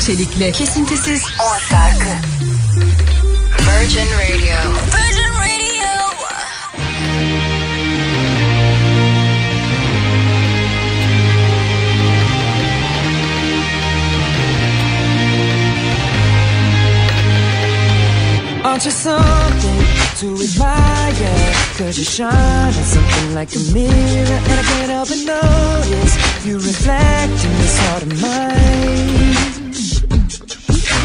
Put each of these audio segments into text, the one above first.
Virgin Non-Stop. Arçelik'le Kesintisiz 10 şarkı. Virgin Radio. Virgin Radio. Aren't you something to admire? Cause you shine at something like a mirror And I can't help but notice You reflect in this heart of mine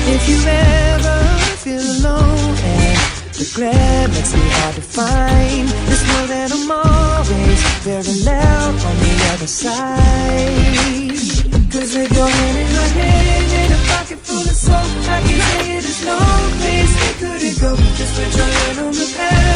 If you ever feel alone And the glare makes me hard to find Just know that I'm always very loud on the other side. Cause with your hand in my hand and a pocket full of soap I can tell you there's no place we couldn't go. Just put your hand on the past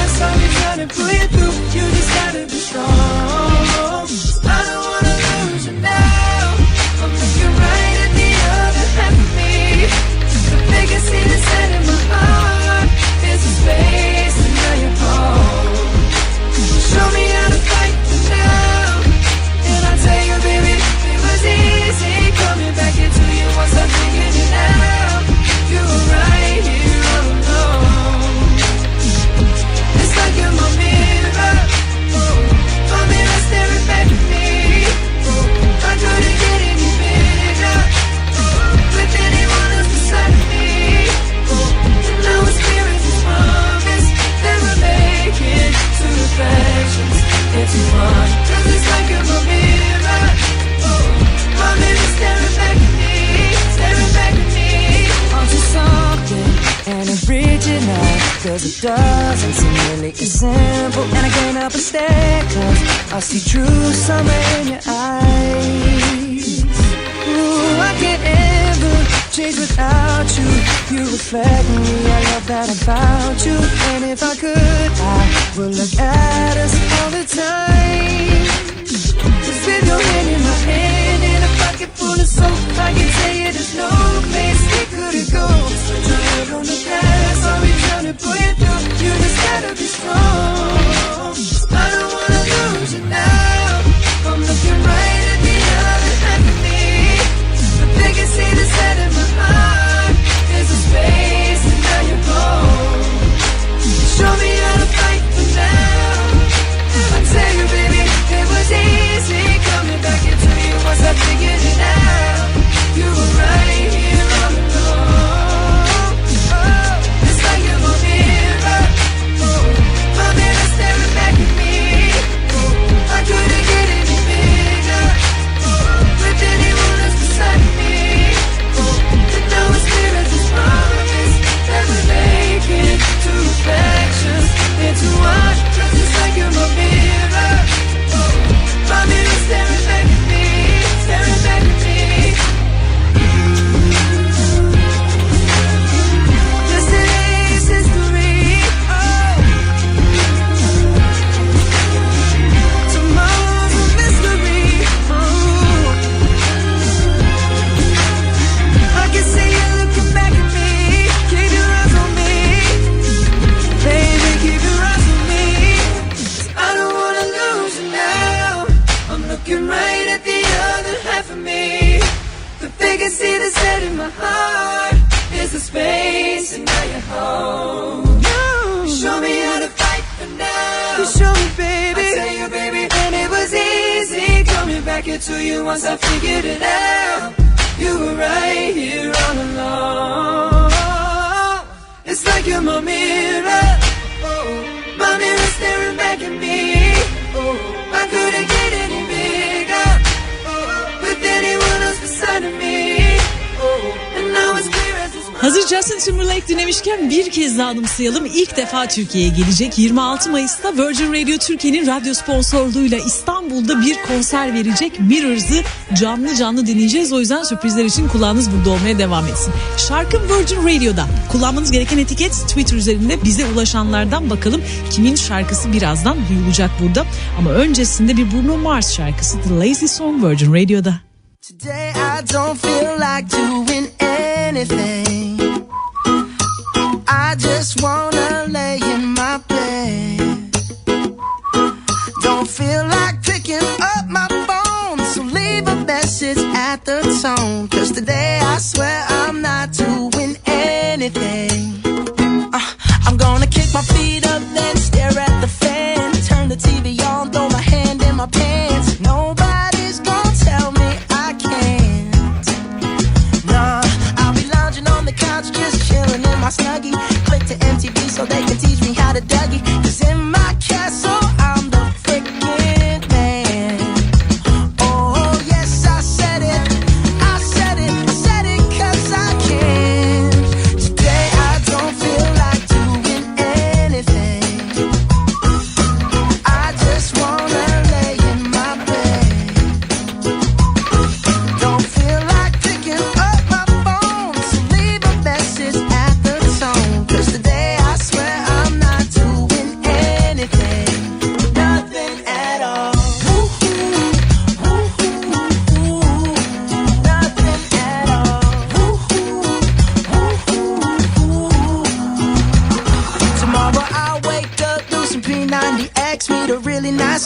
Cause it doesn't seem really as simple And I can't help but stare Cause I see true summer in your eyes. Ooh, I can't ever change without you. You reflect me, I love that about you. And if I could, I would look at us all the time. Just with your hand in my hand. And a pocket full of soap I can tell you looking right at the other half of me. The biggest thing that's set in my heart Is the space and now you're home. You show me how to fight for now. You show me, baby. I tell you, baby And it was easy coming back into you Once I figured it out. You were right here all along. It's like you're my mirror. Oh, My mirror staring back at me. Oh, Hazır Justin Timberlake dinlemişken bir kez daha anımsayalım. İlk defa Türkiye'ye gelecek 26 Mayıs'ta Virgin Radio Türkiye'nin radyo sponsorluğuyla İstanbul'da bir konser verecek. Mirrors'ı canlı canlı dinleyeceğiz. O yüzden sürprizler için kulağınız burada olmaya devam etsin. Şarkı Virgin Radio'da. Kullanmanız gereken etiket Twitter üzerinde bize ulaşanlardan bakalım kimin şarkısı birazdan duyulacak burada. Ama öncesinde bir Bruno Mars şarkısı The Lazy Song Virgin Radio'da. Today I don't feel like doing anything. everything. Uh, I'm gonna kick my feet up, then stare at the fan. Turn the TV on, throw my hand in my pants. Nobody's gonna tell me I can't. Nah, I'll be lounging on the couch, just chilling in my snuggie. Click to MTV so they can teach me how to Dougie. Cause in my cat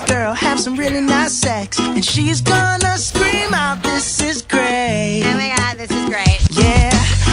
girl have some really nice sex. And she's gonna scream out, This is great. Oh my god, this is great. Yeah.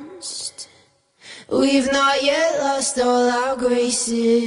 We've not yet lost all our graces.